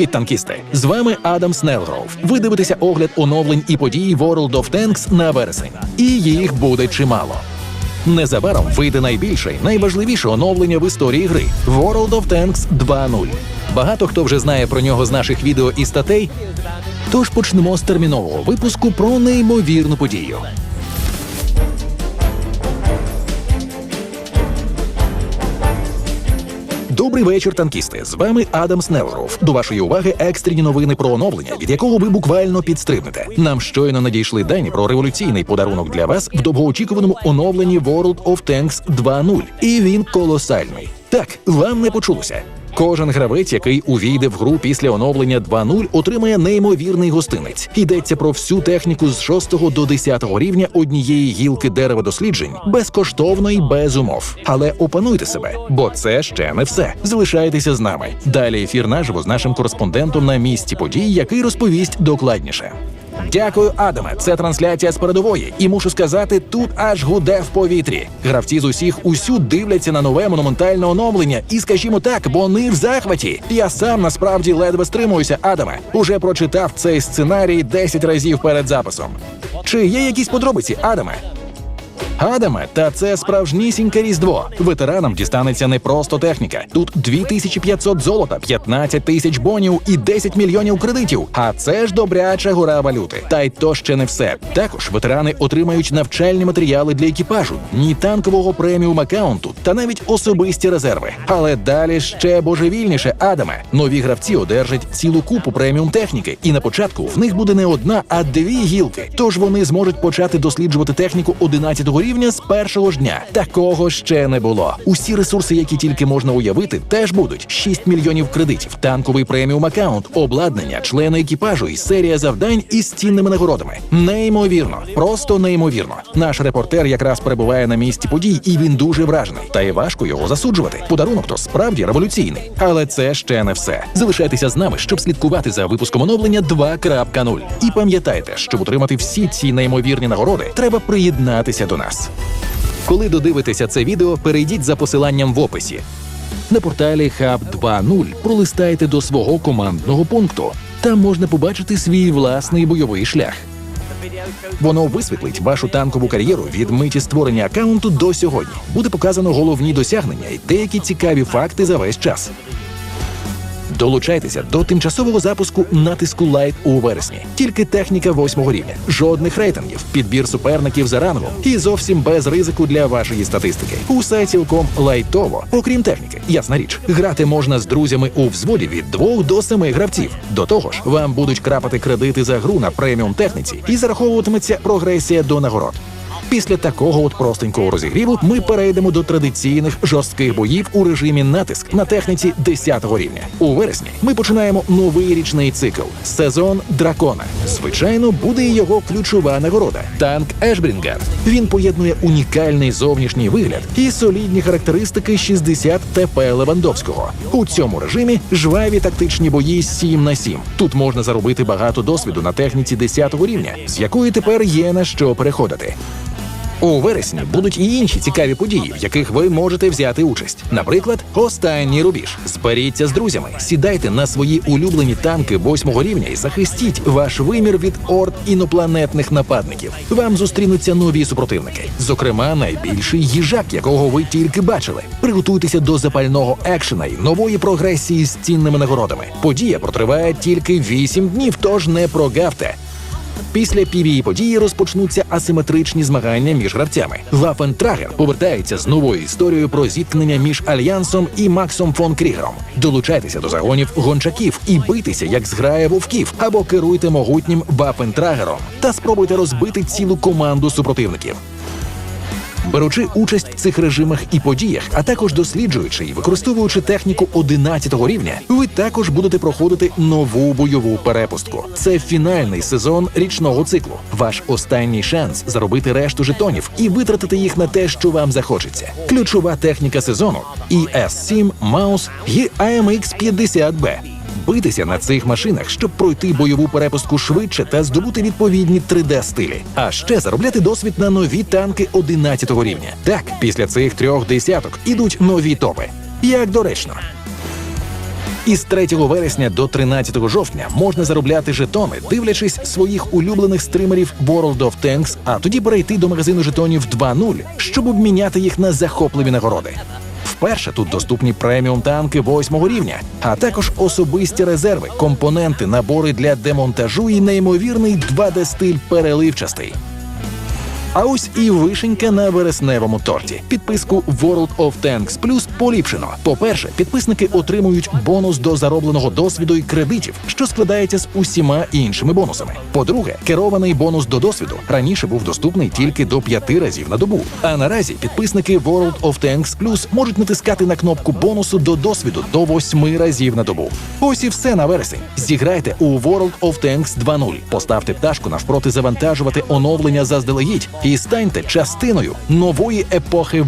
Привіт, танкісти! З вами Адам Снелгров. Ви дивитеся огляд оновлень і подій World of Tanks на вересень. І їх буде чимало. Незабаром вийде найбільше, найважливіше оновлення в історії гри World of Tanks 2.0. Багато хто вже знає про нього з наших відео і статей. Тож почнемо з термінового випуску про неймовірну подію. Добрий вечір, танкісти. З вами Адам Снелров. До вашої уваги екстрені новини про оновлення, від якого ви буквально підстрибнете. Нам щойно надійшли дані про революційний подарунок для вас в довгоочікуваному оновленні World of Tanks 2.0. І він колосальний. Так, вам не почулося. Кожен гравець, який увійде в гру після оновлення 2.0, отримає неймовірний гостинець. Йдеться про всю техніку з 6 до 10 рівня однієї гілки дерева досліджень, безкоштовно і без умов. Але опануйте себе, бо це ще не все. Залишайтеся з нами. Далі ефір наживо з нашим кореспондентом на місці подій, який розповість докладніше. Дякую, Адаме. Це трансляція з передової, і мушу сказати, тут аж гуде в повітрі. Гравці з усіх усюд дивляться на нове монументальне оновлення, і скажімо так, вони в захваті. Я сам насправді ледве стримуюся, Адаме. Уже прочитав цей сценарій 10 разів перед записом. Чи є якісь подробиці, Адаме? Адаме, та це справжнісіньке різдво. Ветеранам дістанеться не просто техніка. Тут 2500 золота, 15 тисяч бонів і 10 мільйонів кредитів. А це ж добряча гора валюти. Та й то ще не все. Також ветерани отримають навчальні матеріали для екіпажу, ні танкового преміум аккаунту та навіть особисті резерви. Але далі ще божевільніше, Адаме. Нові гравці одержать цілу купу преміум техніки, і на початку в них буде не одна, а дві гілки. Тож вони зможуть почати досліджувати техніку 11-го рівня з першого ж дня. Такого ще не було. Усі ресурси, які тільки можна уявити, теж будуть 6 мільйонів кредитів, танковий преміум аккаунт, обладнання, члени екіпажу і серія завдань із цінними нагородами. Неймовірно, просто неймовірно. Наш репортер якраз перебуває на місці подій, і він дуже вражений. Та й важко його засуджувати. Подарунок то справді революційний. Але це ще не все. Залишайтеся з нами, щоб слідкувати за випуском оновлення 2.0. І пам'ятайте, щоб отримати всі ці неймовірні нагороди, треба приєднатися до нас. Коли додивитеся це відео, перейдіть за посиланням в описі. На порталі Hub 2.0 пролистайте до свого командного пункту. Там можна побачити свій власний бойовий шлях. Воно висвітлить вашу танкову кар'єру від миті створення аккаунту до сьогодні. Буде показано головні досягнення і деякі цікаві факти за весь час. Долучайтеся до тимчасового запуску натиску Лайт у вересні. Тільки техніка восьмого рівня, жодних рейтингів, підбір суперників за рангом і зовсім без ризику для вашої статистики. Усе цілком лайтово, окрім техніки. Ясна річ, грати можна з друзями у взводі від двох до семи гравців. До того ж, вам будуть крапати кредити за гру на преміум техніці і зараховуватиметься прогресія до нагород. Після такого от простенького розігріву ми перейдемо до традиційних жорстких боїв у режимі натиск на техніці 10-го рівня. У вересні ми починаємо новий річний цикл сезон дракона. Звичайно, буде і його ключова нагорода танк Ешбрінгер. Він поєднує унікальний зовнішній вигляд і солідні характеристики 60 ТП Левандовського. У цьому режимі жваві тактичні бої 7 на 7. Тут можна заробити багато досвіду на техніці 10-го рівня, з якої тепер є на що переходити. У вересні будуть і інші цікаві події, в яких ви можете взяти участь. Наприклад, останній рубіж. Зберіться з друзями, сідайте на свої улюблені танки восьмого рівня і захистіть ваш вимір від орд інопланетних нападників. Вам зустрінуться нові супротивники, зокрема, найбільший їжак, якого ви тільки бачили. Приготуйтеся до запального екшена і нової прогресії з цінними нагородами. Подія протриває тільки 8 днів, тож не прогавте. Після півії події розпочнуться асиметричні змагання між гравцями. Вафентрагер повертається з новою історією про зіткнення між альянсом і Максом фон Крігером. Долучайтеся до загонів гончаків і битися як зграє вовків, або керуйте могутнім Вафентрагером та спробуйте розбити цілу команду супротивників. Беручи участь в цих режимах і подіях, а також досліджуючи і використовуючи техніку 11-го рівня, ви також будете проходити нову бойову перепустку. Це фінальний сезон річного циклу. Ваш останній шанс заробити решту жетонів і витратити їх на те, що вам захочеться. Ключова техніка сезону ES7, Маус і AMX 50B. Битися на цих машинах, щоб пройти бойову перепустку швидше та здобути відповідні 3D-стилі. А ще заробляти досвід на нові танки 11-го рівня. Так, після цих трьох десяток ідуть нові топи. Як доречно. Із 3 вересня до 13 жовтня можна заробляти жетони, дивлячись своїх улюблених стримерів World of Tanks, а тоді перейти до магазину жетонів 2.0, щоб обміняти їх на захопливі нагороди. Вперше тут доступні преміум танки восьмого рівня, а також особисті резерви, компоненти, набори для демонтажу і неймовірний 2D-стиль переливчастий. А ось і вишенька на вересневому торті. Підписку World of Tanks Plus поліпшено. По-перше, підписники отримують бонус до заробленого досвіду і кредитів, що складається з усіма іншими бонусами. По-друге, керований бонус до досвіду раніше був доступний тільки до п'яти разів на добу. А наразі підписники World of Tanks Plus можуть натискати на кнопку бонусу до досвіду до восьми разів на добу. Ось і все на вересень. Зіграйте у World of Tanks 2.0. Поставте пташку навпроти завантажувати оновлення заздалегідь і станьте частиною нової епохи